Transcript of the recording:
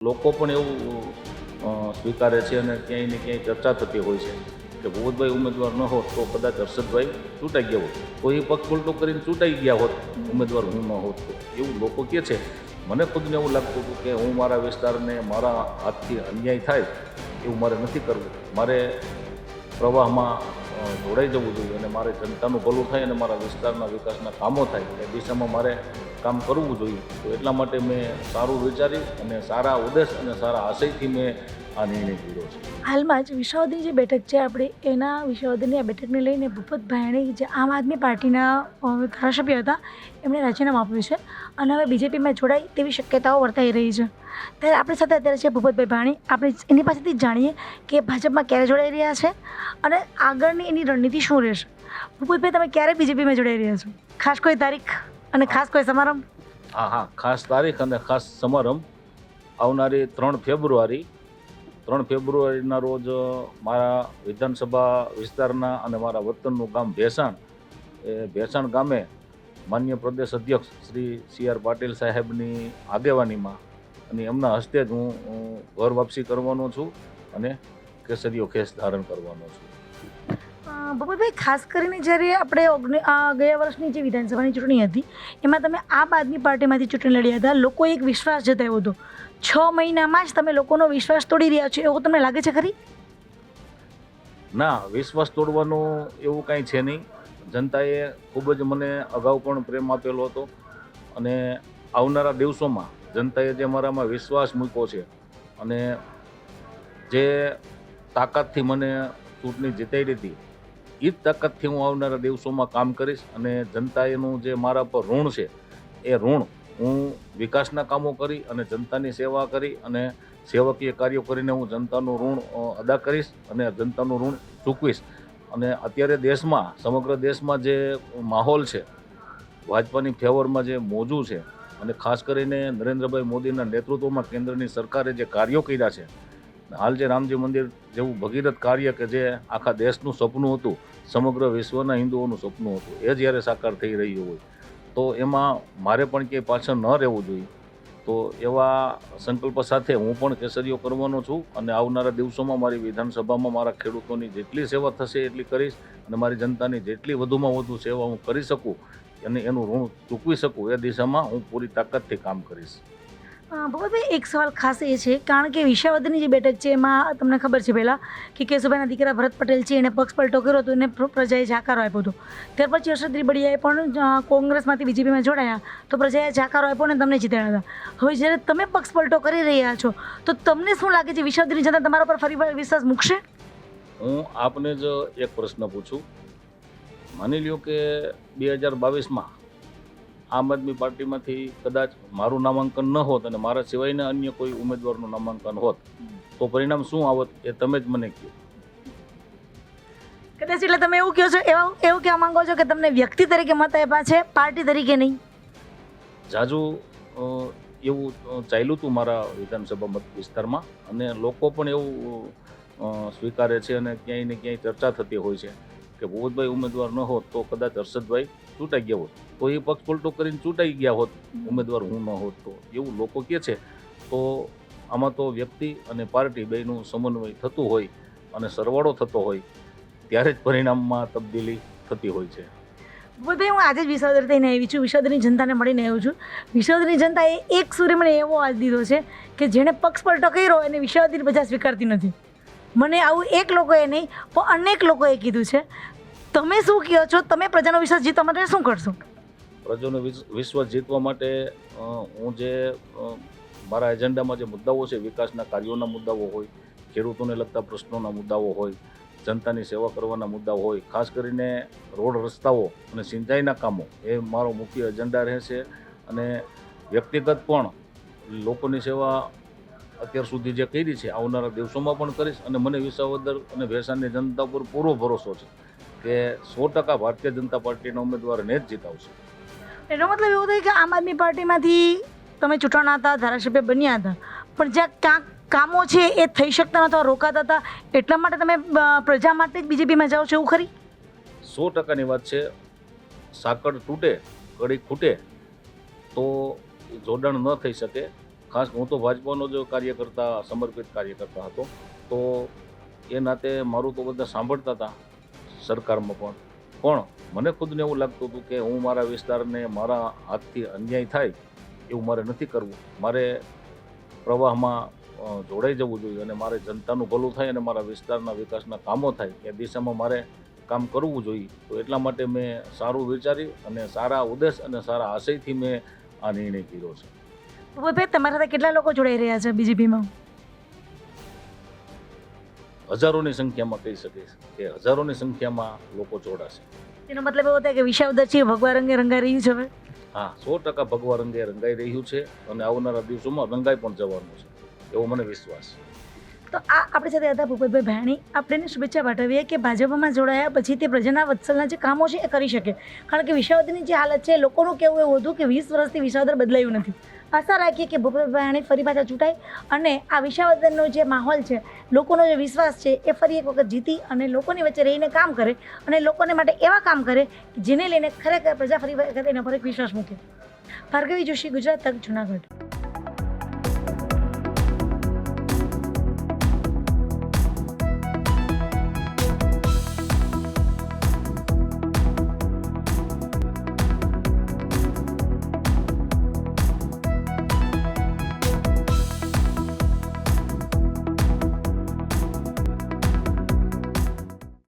લોકો પણ એવું સ્વીકારે છે અને ક્યાંય ને ક્યાંય ચર્ચા થતી હોય છે કે ભૂપતભાઈ ઉમેદવાર ન હોત તો કદાચ હર્ષદભાઈ ચૂંટાઈ ગયા હોત. તો એ પક્ષ પલટો કરીને ચૂંટાઈ ગયા હોત, ઉમેદવાર હું ન હોત એવું લોકો કહે છે. મને ખુદને એવું લાગતું હતું કે હું મારા વિસ્તારને, મારા હાથથી અન્યાય થાય એવું મારે નથી કરવું. મારે પ્રવાહમાં જોડાઈ જવું જોઈએ અને મારે જનતાનું ભલું થાય અને મારા વિસ્તારના વિકાસના કામો થાય, એ દિશામાં મારે કામ કરવું જોઈએ. તો એટલા માટે મેં સારું વિચારી અને સારા ઉદ્દેશ અને સારા આશયથી મેં આ નિર્ણય લીધો છે. હાલમાં જ વિસાવદરની જે બેઠક છે આપણે એના વિસાવદરની આ બેઠકને લઈને ભૂપત ભાયણી જે આમ આદમી પાર્ટીના ધારાસભ્ય હતા એમણે રાજીનામું આપ્યું છે અને હવે બીજેપીમાં જોડાય તેવી શક્યતાઓ વર્તાઈ રહી છે. ત્યારે આપણી સાથે અત્યારે છે ભૂપતભાઈ ભાણી આપણે એની પાસેથી જ જાણીએ કે ભાજપમાં ક્યારે જોડાઈ રહ્યા છે અને આગળની એની રણનીતિ શું રહેશે. ભૂપતભાઈ તમે ક્યારે બીજેપીમાં જોડાઈ રહ્યા છો? ખાસ કોઈ તારીખ અને ખાસ કોઈ સમારંભ? હા હા. ખાસ તારીખ અને ખાસ સમારંભ આવનારી ત્રણ ફેબ્રુઆરી ત્રણ ફેબ્રુઆરીના રોજ મારા વિધાનસભા વિસ્તારના અને મારા વતનનું ગામ ભેસાણ, એ ભેસાણ ગામે માન્ય પ્રદેશ અધ્યક્ષ શ્રી સી આર પાટીલ સાહેબની આગેવાનીમાં અને એમના હસ્તે જ હું ઘર વાપસી કરવાનો છું અને કેસરીઓ ખેસ ધારણ કરવાનો છું. અ, ખાસ કરીને જ્યારે આપણે ગયા વર્ષની જે વિધાનસભાની ચૂંટણી હતી એમાં તમે આમ આદમી પાર્ટીમાંથી ચૂંટણી લડ્યા હતા. લોકો એક વિશ્વાસ જતાવ્યો હતો. છ મહિનામાં જ તમે લોકોનો વિશ્વાસ તોડી રહ્યા છો એવું તમને લાગે છે ખરી? ના વિશ્વાસ તોડવાનું એવું કાંઈ છે નહીં. જનતાએ ખૂબ જ મને અગાઉ પણ પ્રેમ આપેલો હતો અને આવનારા દિવસોમાં જનતાએ જે મારામાં વિશ્વાસ મૂક્યો છે અને જે તાકાતથી મને ચૂંટણી જીતાઈ હતી એ જ તાકાતથી હું આવનારા દિવસોમાં કામ કરીશ અને જનતાએનું જે મારા પર ઋણ છે, એ ઋણ હું વિકાસના કામો કરી અને જનતાની સેવા કરી અને સેવકીય કાર્યો કરીને હું જનતાનું ઋણ અદા કરીશ અને જનતાનું ઋણ ચૂકવીશ. અને અત્યારે દેશમાં, સમગ્ર દેશમાં જે માહોલ છે, ભાજપાની ફેવરમાં જે મોજું છે અને ખાસ કરીને નરેન્દ્રભાઈ મોદીના નેતૃત્વમાં કેન્દ્રની સરકારે જે કાર્યો કર્યા છે હાલ જે રામજી મંદિર જેવું ભગીરથ કાર્ય કે જે આખા દેશનું સપનું હતું, સમગ્ર વિશ્વના હિન્દુઓનું સપનું હતું, એ જ્યારે સાકાર થઈ રહ્યું હોય. તો એમાં મારે પણ ક્યાંય પાછળ ન રહેવું જોઈએ. તો એવા સંકલ્પ સાથે હું પણ કેસરીઓ કરવાનો છું અને આવનારા દિવસોમાં મારી વિધાનસભામાં મારા ખેડૂતોની જેટલી સેવા થશે એટલી કરીશ અને મારી જનતાની જેટલી વધુમાં વધુ સેવા હું કરી શકું અને એનું ઋણ ચૂકવી શકું એ દિશામાં હું પૂરી તાકાતથી કામ કરીશ. અ, ભૂપતભાઈ એક સવાલ ખાસ એ છે કારણ કે વિશાવદની જે બેઠક છે એમાં તમને ખબર છે પહેલાં કે કેશુભાઈના દીકરા ભરત પટેલ છે એને પક્ષ પલટો કર્યો હતો એને પ્રજાએ જાકારો આપ્યો હતો. ત્યાર પછી હર્ષદ રીબડિયાએ પણ કોંગ્રેસમાંથી બીજેપીમાં જોડાયા તો પ્રજાએ જાકારો આપ્યો અને તમને જીતાડ્યા હતા. હવે જ્યારે તમે પક્ષ પલટો કરી રહ્યા છો તો તમને શું લાગે છે વિશાવદની જનતા તમારા પર ફરી વિશ્વાસ મૂકશે? હું આપને જ એક પ્રશ્ન પૂછું. માની લ્યો કે બે હજાર બાવીસમાં આમ આદમી પાર્ટીમાંથી કદાચ મારું નામાંકન ન હોત અને મારા સિવાયના અન્ય કોઈ ઉમેદવારનું નામાંકન હોત તો પરિણામ શું આવત એ તમે જ મને કહો. કદાચ એટલે તમે એવું કહો છો એવા એવું કહેવા માંગો છો કે તમને વ્યક્તિ તરીકે મત આપ્યા છે પાર્ટી તરીકે નહીં? જાજુ એવું ચાલ્યું હતું મારા વિધાનસભા મત વિસ્તારમાં અને લોકો પણ એવું સ્વીકારે છે અને ક્યાંય ને ક્યાંય ચર્ચા થતી હોય છે કે ભૂપતભાઈ ઉમેદવાર ન હોત તો કદાચ હર્ષદભાઈ ચૂંટાઈ ગયા હોત તો એ પક્ષ પલટો કરીને ચૂંટાઈ ગયા હોત ઉમેદવાર હું ન હોત તો. એવું લોકો કહે છે તો આમાં તો વ્યક્તિ અને પાર્ટી બેયનું સમન્વય થતું હોય અને સરવાળો થતો હોય ત્યારે જ પરિણામમાં તબદીલી થતી હોય છે. બધે હું આજે જ વિસાવદર થઈને આવી છું. વિસાવદરની જનતાને મળીને આવ્યું છું. વિસાવદરની જનતાએ એક સૂર્ય મને એવો આજ દીધો છે કે જેણે પક્ષ પલટો કર્યો એને વિસાવદરની પ્રજા સ્વીકારતી નથી. મને આવું એક લોકોએ નહીં પણ અનેક લોકોએ કીધું છે તમે શું કહો છો? તમે પ્રજાનો વિશ્વાસ જીતવા માટે શું કરશો? પ્રજાનો વિસ- વિશ્વાસ જીતવા માટે હું જે મારા એજન્ડામાં જે મુદ્દાઓ છે, વિકાસના કાર્યોના મુદ્દાઓ હોય, ખેડૂતોને લગતા પ્રશ્નોના મુદ્દાઓ હોય, જનતાની સેવા કરવાના મુદ્દાઓ હોય, ખાસ કરીને રોડ રસ્તાઓ અને સિંચાઈના કામો, એ મારો મુખ્ય એજન્ડા રહેશે અને વ્યક્તિગત પણ લોકોની સેવા અત્યાર સુધી જે કરી છે, આવનારા દિવસોમાં પણ કરીશ અને મને વિસાવદર અને ભેસાણની જનતા પર પૂરો ભરોસો છે. કે સો ટકા ભારતીય જનતા પાર્ટીના ઉમેદવારને જ જીતાવશે. એનો મતલબ એવો થાય કે આમ આદમી પાર્ટીમાંથી તમે ચૂંટાણા હતા ધારાસભ્ય બન્યા હતા પણ જ્યાં ક્યાંક કામો છે એ થઈ શકતા નહોતા રોકાતા હતા એટલા માટે તમે પ્રજા માટે જ બીજેપીમાં જાઓ છો એવું ખરી? સો ટકાની વાત છે. સાંકળ તૂટે કડી ખૂટે તો જોડાણ ન થઈ શકે. ખાસ હું તો ભાજપાનો જ કાર્યકર્તા સમર્પિત કાર્યકર્તા હતો. તો એ નાતે મારું તો બધા સાંભળતા હતા. સરકારમાં પણ. પણ મને ખુદને એવું લાગતું હતું કે હું મારા વિસ્તારને મારા હાથથી અન્યાય થાય એવું મારે નથી કરવું. મારે પ્રવાહમાં જોડાઈ જવું જોઈએ અને મારે જનતાનું ભલું થાય અને મારા વિસ્તારના વિકાસના કામો થાય. એ દિશામાં મારે કામ કરવું જોઈએ. તો એટલા માટે મેં સારું વિચારી અને સારા ઉદ્દેશ અને સારા આશયથી મેં આ નિર્ણય કર્યો છે. તમારા કેટલા લોકો જોડાઈ રહ્યા છે બીજેપીમાં? હજારોની સંખ્યામાં કહી શકીશ કે હજારોની સંખ્યામાં લોકો જોડાશે એનો મતલબ એવો થાય કે વિશાવદર્શી ભગવા રંગે રંગાઈ રહ્યું છે હવે? હા સો ટકા ભગવા રંગે રંગાઈ રહ્યું છે અને આવનારા દિવસોમાં રંગાઈ પણ જવાનું છે. એવો મને વિશ્વાસ છે. તો આ આપણી સાથે હતા ભૂપતભાઈ ભાણી. આપણે શુભેચ્છા પાઠવીએ કે ભાજપમાં જોડાયા પછી તે પ્રજાના વત્સલના જે કામો છે એ કરી શકે. કારણ કે વિસાવદરની જે હાલત છે, લોકોનું કહેવું એવું હતું કે વીસ વર્ષથી વિસાવદર બદલાયું નથી. આશા રાખીએ કે ભૂપતભાઈ ભાણી ફરી પાછા ચૂંટાય અને આ વિસાવદરનો જે માહોલ છે, લોકોનો જે વિશ્વાસ છે એ ફરી એક વખત જીતી અને લોકોની વચ્ચે રહીને કામ કરે અને લોકોને માટે એવા કામ કરે જેને લઈને ખરેખર પ્રજા ફરી વખત એના પર એક વિશ્વાસ મૂકે. ભાર્ગવી જોશી, ગુજરાત તક, જુનાગઢ.